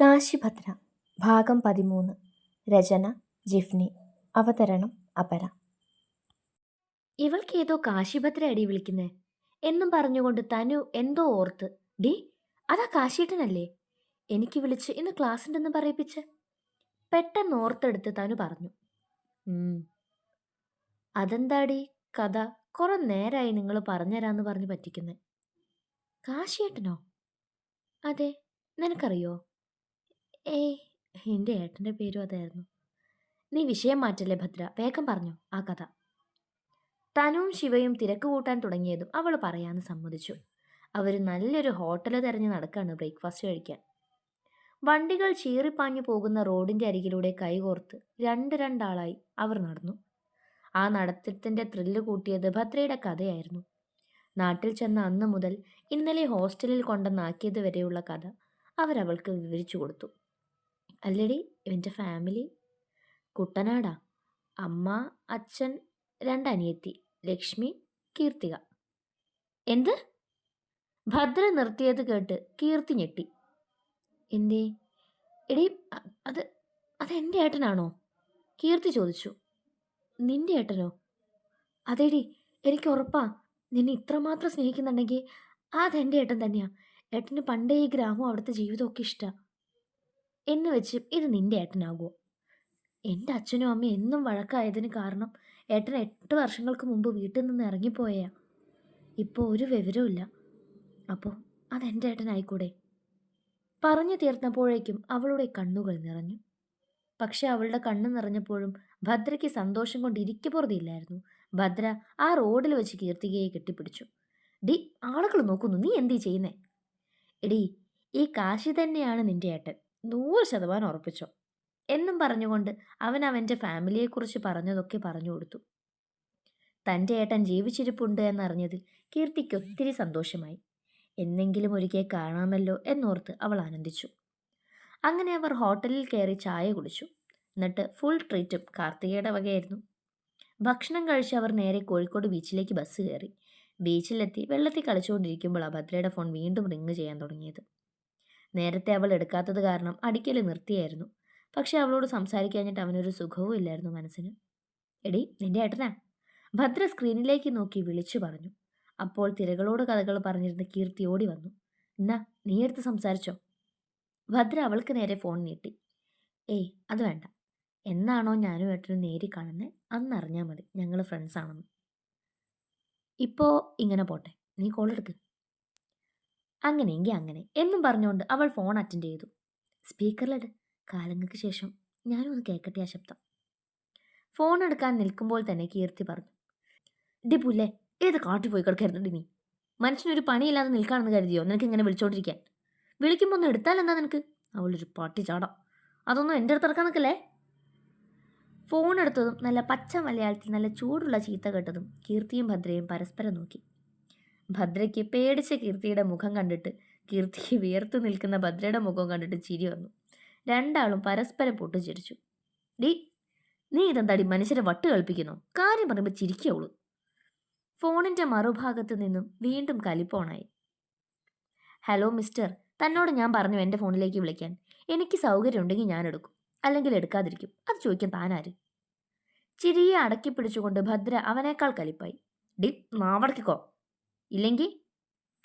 കാശിഭദ്ര ഭാഗം പതിമൂന്ന്. രചന ജിഫ്നി. അവതരണം അപര. ഇവൾക്ക് ഏതോ കാശിഭദ്ര അടി വിളിക്കുന്നേ. എന്നും പറഞ്ഞുകൊണ്ട് തനു എന്തോ ഓർത്ത് ഡി അതാ കാശീട്ടനല്ലേ എനിക്ക് വിളിച്ച് ഇന്ന് ക്ലാസ് ഉണ്ടെന്ന് പറയിപ്പിച്ച്. പെട്ടെന്ന് ഓർത്തെടുത്ത് തനു പറഞ്ഞു. അതെന്താടി കഥ? കുറെ നേരായി നിങ്ങൾ പറഞ്ഞുതരാന്ന് പറഞ്ഞ് പറ്റിക്കുന്നേ. കാശിയേട്ടനോ? അതെ. നിനക്കറിയോ? ഏയ് എന്റെ ഏട്ടന്റെ പേരും അതായിരുന്നു. നീ വിഷയം മാറ്റല്ലേ ഭദ്ര? വേഗം പറഞ്ഞു ആ കഥ. തനുവും ശിവയും തിരക്ക് കൂട്ടാൻ തുടങ്ങിയതും അവൾ പറയാന്ന് സമ്മതിച്ചു. അവർ നല്ലൊരു ഹോട്ടൽ തിരഞ്ഞ് നടക്കാണ് ബ്രേക്ക്ഫാസ്റ്റ് കഴിക്കാൻ. വണ്ടികൾ ചീറിപ്പാഞ്ഞു പോകുന്ന റോഡിന്റെ അരികിലൂടെ കൈകോർത്ത് രണ്ട് രണ്ടാളായി അവർ നടന്നു. ആ നടത്തത്തിന്റെ ത്രില്ല് കൂട്ടിയത് ഭദ്രയുടെ കഥയായിരുന്നു. നാട്ടിൽ ചെന്ന അന്ന് മുതൽ ഇന്നലെ ഹോസ്റ്റലിൽ കൊണ്ടെന്നാക്കിയത് വരെയുള്ള കഥ അവരവൾക്ക് വിവരിച്ചു കൊടുത്തു. അല്ലടി ഇവന്റെ ഫാമിലി. കുട്ടനാടാ അമ്മ അച്ഛൻ രണ്ടനിയത്തി ലക്ഷ്മി കീർത്തിക. എന്ത്? ഭദ്ര നിർത്തിയത് കേട്ട് കീർത്തി ഞെട്ടി. എന്തേ? എടി അത് അത് എന്റെ ഏട്ടനാണോ? കീർത്തി ചോദിച്ചു. നിന്റെ ഏട്ടനോ? അതെടി എനിക്ക് ഉറപ്പാ നിന്നെ ഇത്രമാത്രം സ്നേഹിക്കുന്നുണ്ടെങ്കിൽ അതെന്റെ ഏട്ടൻ തന്നെയാ. ഏട്ടന് പണ്ടേ ഈ ഗ്രാമവും അവിടുത്തെ ജീവിതമൊക്കെ ഇഷ്ടാ. എന്ന് വെച്ച് ഇത് നിന്റെ ഏട്ടനാകുമോ എന്റെ അച്ഛനും അമ്മയും എന്നും വഴക്കായതിന് കാരണം ഏട്ടൻ എട്ട് വർഷങ്ങൾക്ക് മുമ്പ് വീട്ടിൽ നിന്ന് ഇറങ്ങിപ്പോയാ ഇപ്പോൾ ഒരു വിവരവുമില്ല. അപ്പോൾ അതെന്റെ ഏട്ടനായിക്കൂടെ? പറഞ്ഞു തീർന്നപ്പോഴേക്കും അവളുടെ കണ്ണുകൾ നിറഞ്ഞു. പക്ഷെ അവളുടെ കണ്ണ് നിറഞ്ഞപ്പോഴും ഭദ്രയ്ക്ക് സന്തോഷം കൊണ്ട് ഇരിക്കപ്പുറതില്ലായിരുന്നു ഭദ്ര ആ റോഡിൽ വെച്ച് കീർത്തികയെ കെട്ടിപ്പിടിച്ചു. ഡി ആളുകൾ നോക്കുന്നു. നീ എന്തീ ചെയ്യുന്നേ? എടീ ഈ കാശി തന്നെയാണ് നിന്റെ ഏട്ടൻ. നൂറ് ശതമാനം ഉറപ്പിച്ചോ. എന്നും പറഞ്ഞുകൊണ്ട് അവൻ അവന്റെ ഫാമിലിയെക്കുറിച്ച് പറഞ്ഞതൊക്കെ പറഞ്ഞു കൊടുത്തു. തന്റെ ഏട്ടൻ ജീവിച്ചിരിപ്പുണ്ട് എന്നറിഞ്ഞതിൽ കീർത്തിക്ക് ഒത്തിരി സന്തോഷമായി. എന്നെങ്കിലും ഒരിക്കൽ കാണാമല്ലോ എന്നോർത്ത് അവൾ ആനന്ദിച്ചു. അങ്ങനെ അവർ ഹോട്ടലിൽ കയറി ചായ കുടിച്ചു. എന്നിട്ട് ഫുൾ ട്രീറ്റും കാർത്തികയുടെ വകയായിരുന്നു. ഭക്ഷണം കഴിച്ച് അവർ നേരെ കോഴിക്കോട് ബീച്ചിലേക്ക് ബസ് കയറി. ബീച്ചിലെത്തി വെള്ളത്തിൽ കളിച്ചുകൊണ്ടിരിക്കുമ്പോൾ ഭദ്രയുടെ ഫോൺ വീണ്ടും റിങ് ചെയ്യാൻ തുടങ്ങിയത്. നേരത്തെ അവൾ എടുക്കാത്തത് കാരണം അടിക്കൽ നിർത്തിയായിരുന്നു. പക്ഷെ അവളോട് സംസാരിക്കാഞ്ഞിട്ട് അവനൊരു സുഖവും ഇല്ലായിരുന്നു മനസ്സിന്. എടി നിന്റെ ഏട്ടനാ? ഭദ്ര സ്ക്രീനിലേക്ക് നോക്കി വിളിച്ചു പറഞ്ഞു. അപ്പോൾ തിരകളോട് കഥകൾ പറഞ്ഞിരുന്ന കീർത്തി ഓടി വന്നു. എന്നാ നീ എടുത്ത് സംസാരിച്ചോ. ഭദ്ര അവൾക്ക് നേരെ ഫോൺ നീട്ടി. ഏയ് അത് വേണ്ട. എന്നാണോ ഞാനും ഏട്ടനും നേരി കാണുന്നത് അന്ന് അറിഞ്ഞാൽ മതി. ഞങ്ങൾ ഫ്രണ്ട്സ് ആണെന്ന് ഇപ്പോൾ ഇങ്ങനെ പോട്ടെ. നീ കോൾ എടുക്ക് അങ്ങനെയെങ്കിൽ അങ്ങനെ എന്നും പറഞ്ഞുകൊണ്ട് അവൾ ഫോൺ അറ്റൻഡ് ചെയ്തു. സ്പീക്കറിലിട് കാലങ്ങൾക്ക് ശേഷം ഞാനും ഒന്ന് കേൾക്കട്ടെ ആ ശബ്ദം. ഫോൺ എടുക്കാൻ നിൽക്കുമ്പോൾ തന്നെ കീർത്തി പറഞ്ഞു. ഡി പുല്ലേ ഏത് കാട്ടിൽ പോയി കിടക്കരുന്നുണ്ട് നീ. മനുഷ്യനൊരു പണിയില്ലാതെ നിൽക്കാണെന്ന് കരുതിയോ നിനക്ക് ഇങ്ങനെ വിളിച്ചോണ്ടിരിക്കാൻ? വിളിക്കുമ്പോൾ ഒന്ന് എടുത്താൽ എന്താ നിനക്ക്? അവളൊരു പാട്ടി ചാടാം. അതൊന്നും എന്റെ അടുത്ത് ഇറക്കാൻ നിൽക്കല്ലേ? ഫോൺ എടുത്തതും നല്ല പച്ച മലയാളത്തിൽ നല്ല ചൂടുള്ള ചീത്ത കേട്ടതും കീർത്തിയും ഭദ്രയും പരസ്പരം നോക്കി. ഭദ്രയ്ക്ക് പേടിച്ച കീർത്തിയുടെ മുഖം കണ്ടിട്ട് കീർത്തിക്ക് വിയർത്തു നിൽക്കുന്ന ഭദ്രയുടെ മുഖം കണ്ടിട്ട് ചിരി വന്നു. രണ്ടാളും പരസ്പരം പൊട്ടിച്ചിരിച്ചു. ഡി നീ ഇതെന്താടി മനുഷ്യരെ വട്ട് കളിപ്പിക്കുന്നു കാര്യം പറയുമ്പോൾ ചിരിക്കുള്ളൂ ഫോണിന്റെ മറുഭാഗത്ത് നിന്നും വീണ്ടും കലിപ്പോണായി. ഹലോ മിസ്റ്റർ തന്നോട് ഞാൻ പറഞ്ഞു എന്റെ ഫോണിലേക്ക് വിളിക്കാൻ. എനിക്ക് സൗകര്യമുണ്ടെങ്കിൽ ഞാൻ എടുക്കും. അല്ലെങ്കിൽ എടുക്കാതിരിക്കും. അത് ചോദിക്കാൻ താനാര്? ചിരിയെ അടക്കി പിടിച്ചുകൊണ്ട് ഭദ്ര അവനേക്കാൾ കലിപ്പായി. ഡി നാവടക്കിക്കോ. ഇല്ലെങ്കിൽ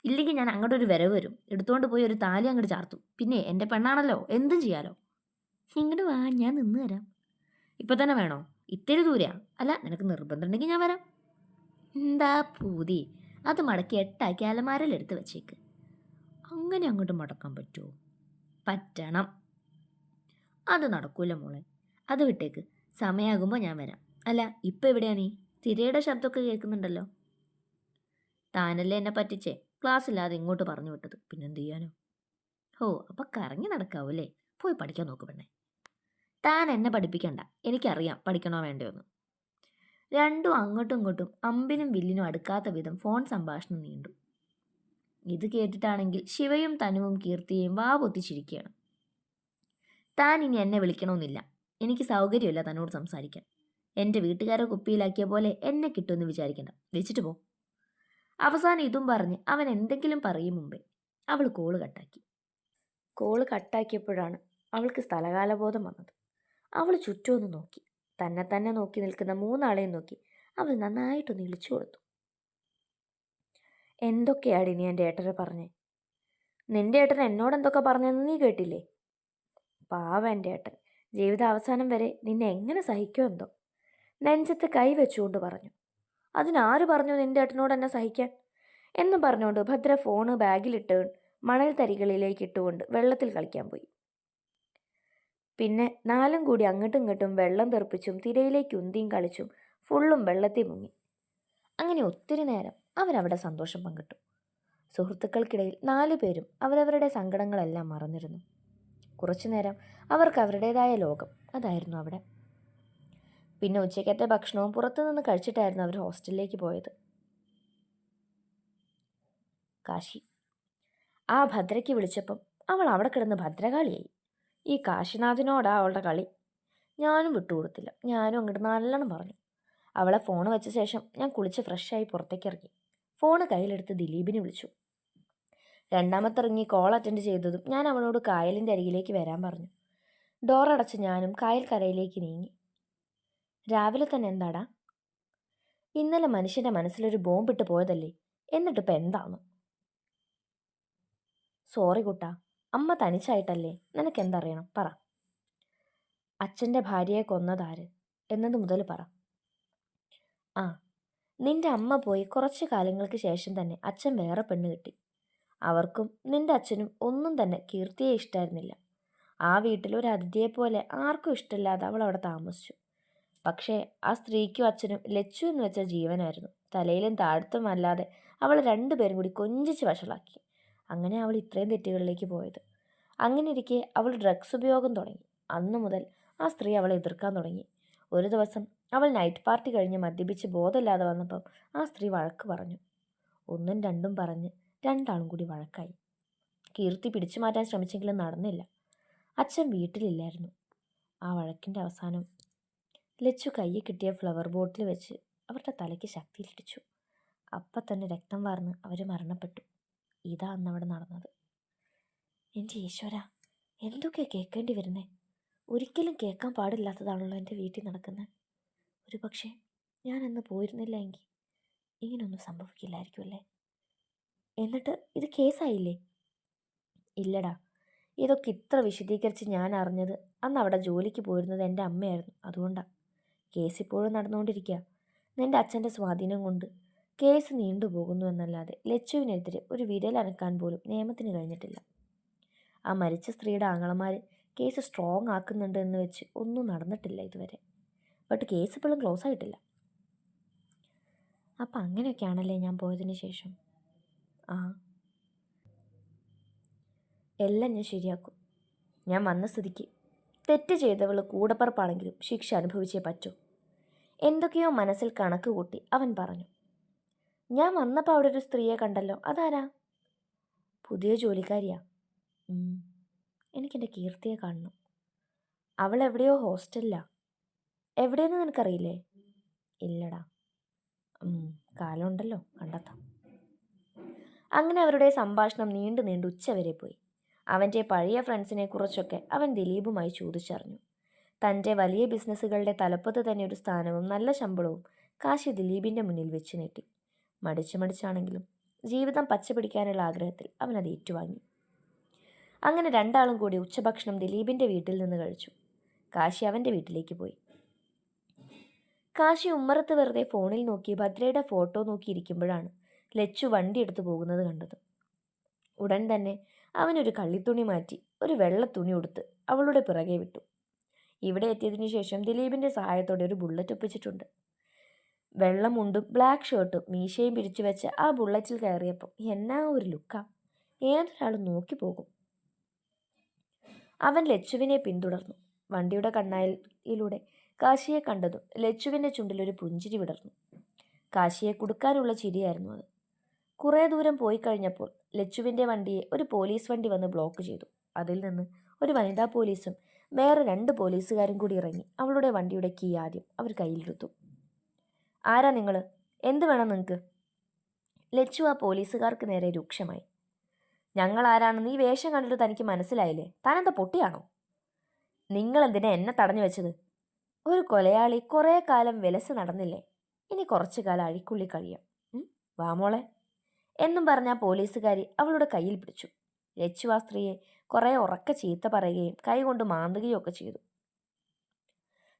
ഇല്ലെങ്കിൽ ഞാൻ അങ്ങോട്ട് ഒരു വരവ് വരും. എടുത്തുകൊണ്ട് പോയി ഒരു താലി അങ്ങോട്ട് ചാർത്തും. പിന്നെ എന്റെ പെണ്ണാണല്ലോ എന്തും ചെയ്യാലോ. ഇങ്ങോട്ട് വാ ഞാൻ നിന്ന് തരാം ഇപ്പം തന്നെ വേണോ? ഇത്തിരി ദൂരെയാ. അല്ല നിനക്ക് നിർബന്ധമുണ്ടെങ്കിൽ ഞാൻ വരാം. എന്താ പൂതി? അത് മടക്കി എട്ടാക്കി അലമാരയിൽ എടുത്ത് വെച്ചേക്ക്. അങ്ങനെ അങ്ങോട്ട് മടക്കാൻ പറ്റുമോ പറ്റണം. അത് നടക്കൂല മോളെ. അത് വിട്ടേക്ക്. സമയമാകുമ്പോൾ ഞാൻ വരാം. അല്ല ഇപ്പം എവിടെയാണ് നീ? തിരയുടെ ശബ്ദമൊക്കെ കേൾക്കുന്നുണ്ടല്ലോ. താനല്ലേ എന്നെ പറ്റിച്ചേ? ക്ലാസ്സില്ലാതെ ഇങ്ങോട്ട് പറഞ്ഞു വിട്ടത്. പിന്നെന്ത് ചെയ്യാനോ? ഹോ അപ്പം കറങ്ങി നടക്കാവൂല്ലേ? പോയി പഠിക്കാൻ നോക്കു പെണ്ണെ. താൻ എന്നെ പഠിപ്പിക്കണ്ട. എനിക്കറിയാം പഠിക്കണോ വേണ്ടയോന്ന്. രണ്ടും അങ്ങോട്ടും ഇങ്ങോട്ടും അമ്പിനും വില്ലിനും അടുക്കാത്ത വിധം ഫോൺ സംഭാഷണം നീണ്ടു. ഇത് കേട്ടിട്ടാണെങ്കിൽ ശിവയും തനുവും കീർത്തിയെയും വാ പൊത്തിച്ചിരിക്കുകയാണ്. താൻ ഇനി എന്നെ വിളിക്കണമെന്നില്ല എനിക്ക് സൗകര്യമില്ല തന്നോട് സംസാരിക്കാൻ. എന്റെ വീട്ടുകാരെ കുപ്പിയിലാക്കിയ പോലെ എന്നെ കിട്ടുമെന്ന് വിചാരിക്കണ്ട. വെച്ചിട്ട് പോ. അവസാനം ഇതും പറഞ്ഞ് അവൻ എന്തെങ്കിലും പറയും മുമ്പേ അവൾ കോൾ കട്ടാക്കി കോൾ കട്ടാക്കിയപ്പോഴാണ് അവൾക്ക് സ്ഥലകാലബോധം വന്നത്. അവൾ ചുറ്റുമൊന്ന് നോക്കി. തന്നെ തന്നെ നോക്കി നിൽക്കുന്ന മൂന്നാളെയും നോക്കി അവൾ നന്നായിട്ടൊന്ന് ഇളിച്ചു കൊടുത്തു. എന്തൊക്കെയാടി നീ എന്റെ ഏട്ടനെ പറഞ്ഞേ? നിന്റെ ഏട്ടൻ എന്നോട് എന്തൊക്കെ പറഞ്ഞെന്ന് നീ കേട്ടില്ലേ? പാവ എന്റെ ഏട്ടൻ. ജീവിതാവസാനം വരെ നിന്നെ എങ്ങനെ സഹിക്കുമെന്തോ. നെഞ്ചത്ത് കൈ വെച്ചുകൊണ്ട് പറഞ്ഞു. അതിനാര് പറഞ്ഞു നിന്റെ ഏട്ടനോട് എന്നെ സഹിക്കാൻ? എന്ന് പറഞ്ഞുകൊണ്ട് ഭദ്ര ഫോണ് ബാഗിലിട്ട് മണൽ തരികളിലേക്ക് ഇട്ടുകൊണ്ട് വെള്ളത്തിൽ കളിക്കാൻ പോയി. പിന്നെ നാലും കൂടി അങ്ങോട്ടും ഇങ്ങോട്ടും വെള്ളം തെറിപ്പിച്ചും തിരയിലേക്ക് ഉന്തിയും കളിച്ചും ഫുള്ളും വെള്ളത്തിൽ മുങ്ങി. അങ്ങനെ ഒത്തിരി നേരം അവരവിടെ സന്തോഷം പങ്കിട്ടു. സുഹൃത്തുക്കൾക്കിടയിൽ നാലു പേരും അവരവരുടെ സങ്കടങ്ങളെല്ലാം മറന്നിരുന്നു. കുറച്ചു നേരം അവർക്ക് അവരുടേതായ ലോകം അതായിരുന്നു അവിടെ. പിന്നെ ഉച്ചയ്ക്കത്തെ ഭക്ഷണവും പുറത്തുനിന്ന് കഴിച്ചിട്ടായിരുന്നു അവർ ഹോസ്റ്റലിലേക്ക് പോയത്. കാശി ആ ഭദ്രയ്ക്ക് വിളിച്ചപ്പം അവൾ അവിടെ കിടന്ന് ഭദ്രകാളിയായി. ഈ കാശിനാഥിനോടാ അവളുടെ കളി. ഞാനും വിട്ടുകൊടുത്തില്ല. ഞാനും അങ്ങോട്ട് നല്ലോണം പറഞ്ഞു. അവളെ ഫോൺ വെച്ച ശേഷം ഞാൻ കുളിച്ച് ഫ്രഷായി പുറത്തേക്ക് ഇറങ്ങി. ഫോണ് കയ്യിലെടുത്ത് ദിലീപിനെ വിളിച്ചു. രണ്ടാമത്തെ ഇറങ്ങി കോൾ അറ്റൻഡ് ചെയ്തതും ഞാൻ അവനോട് കായലിന്റെ അരികിലേക്ക് വരാൻ പറഞ്ഞു. ഡോറടച്ച് ഞാനും കായൽ കരയിലേക്ക് നീങ്ങി. രാവിലെ തന്നെ എന്താടാ? ഇന്നലെ മനുഷ്യന്റെ മനസ്സിലൊരു ബോംബിട്ട് പോയതല്ലേ? എന്നിട്ട് എന്നിട്ടിപ്പോൾ എന്താണ്? സോറി കുട്ടാ അമ്മ തനിച്ചായിട്ടല്ലേ? നിനക്ക് എന്തറിയണം പറ. അച്ഛന്റെ ഭാര്യയെ കൊന്നതാര്? എന്നത് മുതൽ പറ. ആ നിന്റെ അമ്മ പോയി കുറച്ച് കാലങ്ങൾക്ക് ശേഷം തന്നെ അച്ഛൻ വേറെ പെണ്ണ് കിട്ടി. അവർക്കും നിന്റെ അച്ഛനും ഒന്നും തന്നെ കീർത്തിയെ ഇഷ്ടമായിരുന്നില്ല ആ വീട്ടിൽ ഒരു അതിഥിയെ പോലെ ആർക്കും ഇഷ്ടമില്ലാതെ അവൾ അവിടെ താമസിച്ചു. പക്ഷേ ആ സ്ത്രീക്കും അച്ഛനും ലച്ചു എന്ന് വെച്ച ജീവനായിരുന്നു. തലയിലും താഴ്ത്തും അല്ലാതെ അവൾ രണ്ടുപേരും കൂടി കൊഞ്ചിച്ച് വഷളാക്കി. അങ്ങനെ അവൾ ഇത്രയും തെറ്റുകളിലേക്ക് പോയത്. അങ്ങനെ ഇരിക്കെ അവൾ ഡ്രഗ്സ് ഉപയോഗം തുടങ്ങി. അന്നു മുതൽ ആ സ്ത്രീ അവളെ എതിർക്കാൻ തുടങ്ങി. ഒരു ദിവസം അവൾ നൈറ്റ് പാർട്ടി കഴിഞ്ഞ് മദ്യപിച്ച് ബോധമില്ലാതെ വന്നപ്പം ആ സ്ത്രീ വഴക്ക് പറഞ്ഞു. ഒന്നും രണ്ടും പറഞ്ഞ് രണ്ടാളും കൂടി വഴക്കായി. കീർത്തി പിടിച്ചു മാറ്റാൻ ശ്രമിച്ചെങ്കിലും നടന്നില്ല. അച്ഛൻ വീട്ടിലില്ലായിരുന്നു. ആ വഴക്കിന്റെ അവസാനം ലച്ചു കയ്യിൽ കിട്ടിയ ഫ്ലവർ ബോട്ടിൽ വെച്ച് അവരുടെ തലയ്ക്ക് ശക്തിയിലിടിച്ചു. അപ്പം തന്നെ രക്തം വാർന്ന് അവർ മരണപ്പെട്ടു. ഇതാ അന്നവിടെ നടന്നത്. എന്റെ ഈശ്വര എന്തൊക്കെയാ കേൾക്കേണ്ടി വരുന്നേ? ഒരിക്കലും കേൾക്കാൻ പാടില്ലാത്തതാണല്ലോ എന്റെ വീട്ടിൽ നടക്കുന്നത് ഒരു പക്ഷേ ഞാൻ അന്ന് പോയിരുന്നില്ല എങ്കിൽ ഇങ്ങനൊന്നും സംഭവിക്കില്ലായിരിക്കുമല്ലേ എന്നിട്ട് ഇത് കേസായില്ലേ? ഇല്ലടാ ഇതൊക്കെ ഇത്ര വിശദീകരിച്ച് ഞാൻ അറിഞ്ഞത് അന്ന് അവിടെ ജോലിക്ക് പോയിരുന്നത് എന്റെ അമ്മയായിരുന്നു. അതുകൊണ്ടാണ് കേസ് ഇപ്പോഴും നടന്നുകൊണ്ടിരിക്കുക നിന്റെ അച്ഛന്റെ സ്വാധീനം കൊണ്ട് കേസ് നീണ്ടുപോകുന്നു എന്നല്ലാതെ ലച്ചുവിനെതിരെ ഒരു വിരൽ അനക്കാൻ പോലും നിയമത്തിന് കഴിഞ്ഞിട്ടില്ല. ആ മരിച്ച സ്ത്രീയുടെ ആങ്ങളമാർ കേസ് സ്ട്രോങ് ആക്കുന്നുണ്ട് എന്ന് വെച്ച് ഒന്നും നടന്നിട്ടില്ല ഇതുവരെ. ബട്ട് കേസ് ഇപ്പോഴും ക്ലോസ് ആയിട്ടില്ല. അപ്പം അങ്ങനെയൊക്കെയാണല്ലേ ഞാൻ പോയതിന് ശേഷം? ആ. എല്ലാം ഞാൻ ശരിയാക്കും. ഞാൻ വന്ന സ്ഥിതിക്ക് തെറ്റ് ചെയ്തവൾ കൂടപ്പറപ്പാണെങ്കിലും ശിക്ഷ അനുഭവിച്ചേ പറ്റൂ. എന്തൊക്കെയോ മനസ്സിൽ കണക്ക് കൂട്ടി അവൻ പറഞ്ഞു. ഞാൻ വന്നപ്പോൾ അവിടെ ഒരു സ്ത്രീയെ കണ്ടല്ലോ. അതാരാ? പുതിയ ജോലിക്കാരിയാ. എനിക്കെന്റെ കീർത്തിയെ കാണണം. അവൾ എവിടെയോ ഹോസ്റ്റലിലാ. എവിടെയെന്ന് നിനക്കറിയില്ലേ? ഇല്ലടാ. കാലമുണ്ടല്ലോ കണ്ടെത്താം. അങ്ങനെ അവരുടെ സംഭാഷണം നീണ്ടു നീണ്ടു ഉച്ചവരെ പോയി. അവന്റെ പഴയ ഫ്രണ്ട്സിനെ കുറിച്ചൊക്കെ അവൻ ദിലീപുമായി ചോദിച്ചറിഞ്ഞു. തന്റെ വലിയ ബിസിനസ്സുകളുടെ തലപ്പത്ത് തന്നെ ഒരു സ്ഥാനവും നല്ല ശമ്പളവും കാശി ദിലീപിന്റെ മുന്നിൽ വെച്ച് നീട്ടി. മടിച്ചു മടിച്ചാണെങ്കിലും ജീവിതം പച്ചപിടിക്കാനുള്ള ആഗ്രഹത്തിൽ അവൻ അത് ഏറ്റുവാങ്ങി. അങ്ങനെ രണ്ടാളും കൂടി ഉച്ചഭക്ഷണം ദിലീപിന്റെ വീട്ടിൽ നിന്ന് കഴിച്ചു. കാശി അവന്റെ വീട്ടിലേക്ക് പോയി. കാശി ഉമ്മറത്ത് വെറുതെ ഫോണിൽ നോക്കി ഭദ്രയുടെ ഫോട്ടോ നോക്കിയിരിക്കുമ്പോഴാണ് ലച്ചു വണ്ടി എടുത്തു പോകുന്നത് കണ്ടത്. ഉടൻ തന്നെ അവനൊരു കള്ളിത്തുണി മാറ്റി ഒരു വെള്ള തുണി ഉടുത്ത് അവളുടെ പിറകെ വിട്ടു. ഇവിടെ എത്തിയതിനു ശേഷം ദിലീപിന്റെ സഹായത്തോടെ ഒരു ബുള്ളറ്റ് ഒപ്പിച്ചിട്ടുണ്ട്. വെള്ളമുണ്ടും ബ്ലാക്ക് ഷർട്ടും മീശയും പിരിച്ചു വെച്ച് ആ ബുള്ളറ്റിൽ കയറിയപ്പോൾ എന്നാ ഒരു ലുക്കാ ഏതൊരാളും നോക്കി പോകും. അവൻ ലച്ചുവിനെ പിന്തുടർന്നു. വണ്ടിയുടെ കണ്ണായിലൂടെ കാശിയെ കണ്ടതും ലച്ചുവിന്റെ ചുണ്ടിലൊരു പുഞ്ചിരി വിടർന്നു. കാശിയെ കുടുക്കാനുള്ള ചിരിയായിരുന്നു അത്. കുറേ ദൂരം പോയി കഴിഞ്ഞപ്പോൾ ലച്ചുവിന്റെ വണ്ടിയെ ഒരു പോലീസ് വണ്ടി വന്ന് ബ്ലോക്ക് ചെയ്തു. അതിൽ നിന്ന് ഒരു വനിതാ പോലീസും വേറെ രണ്ട് പോലീസുകാരും കൂടി ഇറങ്ങി അവളുടെ വണ്ടിയുടെ കീ ആദ്യം അവർ കയ്യിലെടുത്തു ആരാ നിങ്ങൾ എന്ത് വേണം നിങ്ങൾക്ക് ലച്ചു ആ പോലീസുകാർക്ക് നേരെ രൂക്ഷമായി. ഞങ്ങൾ ആരാണെന്ന് ഈ വേഷം കണ്ടിട്ട് തനിക്ക് മനസ്സിലായില്ലേ? താനെന്താ പൊട്ടിയാണോ? നിങ്ങൾ എന്തിനെ എന്നെ തടഞ്ഞു വെച്ചത്? ഒരു കൊലയാളി കുറേ കാലം വിലസ് നടന്നില്ലേ? ഇനി കുറച്ചു കാലം അഴിക്കുള്ളി കഴിയാം. വാമോളെ എന്നും പറഞ്ഞ പോലീസുകാരി അവളുടെ കയ്യിൽ പിടിച്ചു. ലച്ചു ആ സ്ത്രീയെ കുറേ ഉറക്ക ചീത്ത പറയുകയും കൈകൊണ്ട് മാന്തുകയും ഒക്കെ ചെയ്തു.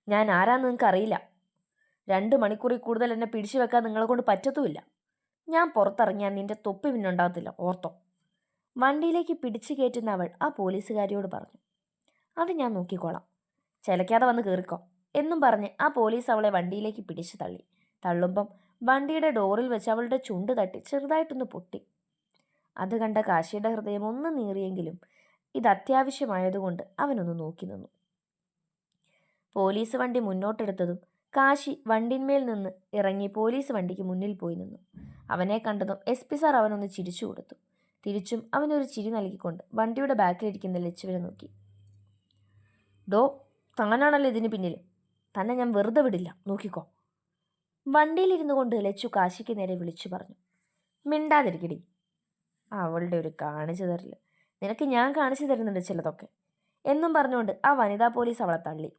ഞാൻ ആരാന്ന് നിങ്ങൾക്ക് അറിയില്ല. രണ്ട് മണിക്കൂറിൽ കൂടുതൽ എന്നെ പിടിച്ചു വെക്കാൻ നിങ്ങളെ കൊണ്ട് പറ്റത്തുമില്ല. ഞാൻ പുറത്തിറങ്ങിയാൽ നിന്റെ തൊപ്പി പിന്നെ ഉണ്ടാകത്തില്ല ഓർത്തോ? വണ്ടിയിലേക്ക് പിടിച്ചു കയറ്റുന്ന അവൾ ആ പോലീസുകാരിയോട് പറഞ്ഞു. അത് ഞാൻ നോക്കിക്കോളാം. ചിലക്കാതെ വന്ന് കയറിക്കോ എന്നും പറഞ്ഞ് ആ പോലീസ് അവളെ വണ്ടിയിലേക്ക് പിടിച്ചു തള്ളി. തള്ളുമ്പം വണ്ടിയുടെ ഡോറിൽ വെച്ച് അവളുടെ ചുണ്ട് തട്ടി ചെറുതായിട്ടൊന്ന് പൊട്ടി. അത് കണ്ട കാശിയുടെ ഹൃദയം ഒന്ന് നീറിയെങ്കിലും ഇത് അത്യാവശ്യമായതുകൊണ്ട് അവനൊന്ന് നോക്കി നിന്നു. പോലീസ് വണ്ടി മുന്നോട്ടെടുത്തതും കാശി വണ്ടിന്മേൽ നിന്ന് ഇറങ്ങി പോലീസ് വണ്ടിക്ക് മുന്നിൽ പോയി നിന്നു. അവനെ കണ്ടതും എസ് പി സാർ അവനൊന്ന് ചിരിച്ചു കൊടുത്തു. തിരിച്ചും അവനൊരു ചിരി നൽകിക്കൊണ്ട് വണ്ടിയുടെ ബാക്കിലിരിക്കുന്ന ലച്ചുവിനെ നോക്കി. ഡോ താനാണല്ലോ ഇതിന് പിന്നിൽ തന്നെ ഞാൻ വെറുതെ വിടില്ല. നോക്കിക്കോ. വണ്ടിയിലിരുന്നു കൊണ്ട് ലച്ചു കാശിക്ക് നേരെ വിളിച്ചു പറഞ്ഞു. മിണ്ടാതിരിക്കടി. അവളുടെ ഒരു കാണിച്ചു തരൽ. നിനക്ക് ഞാൻ കാണിച്ചു തരുന്നുണ്ട് ചിലതൊക്കെ. എന്നും പറഞ്ഞുകൊണ്ട് ആ വനിതാ പോലീസ് അവളെ തള്ളി.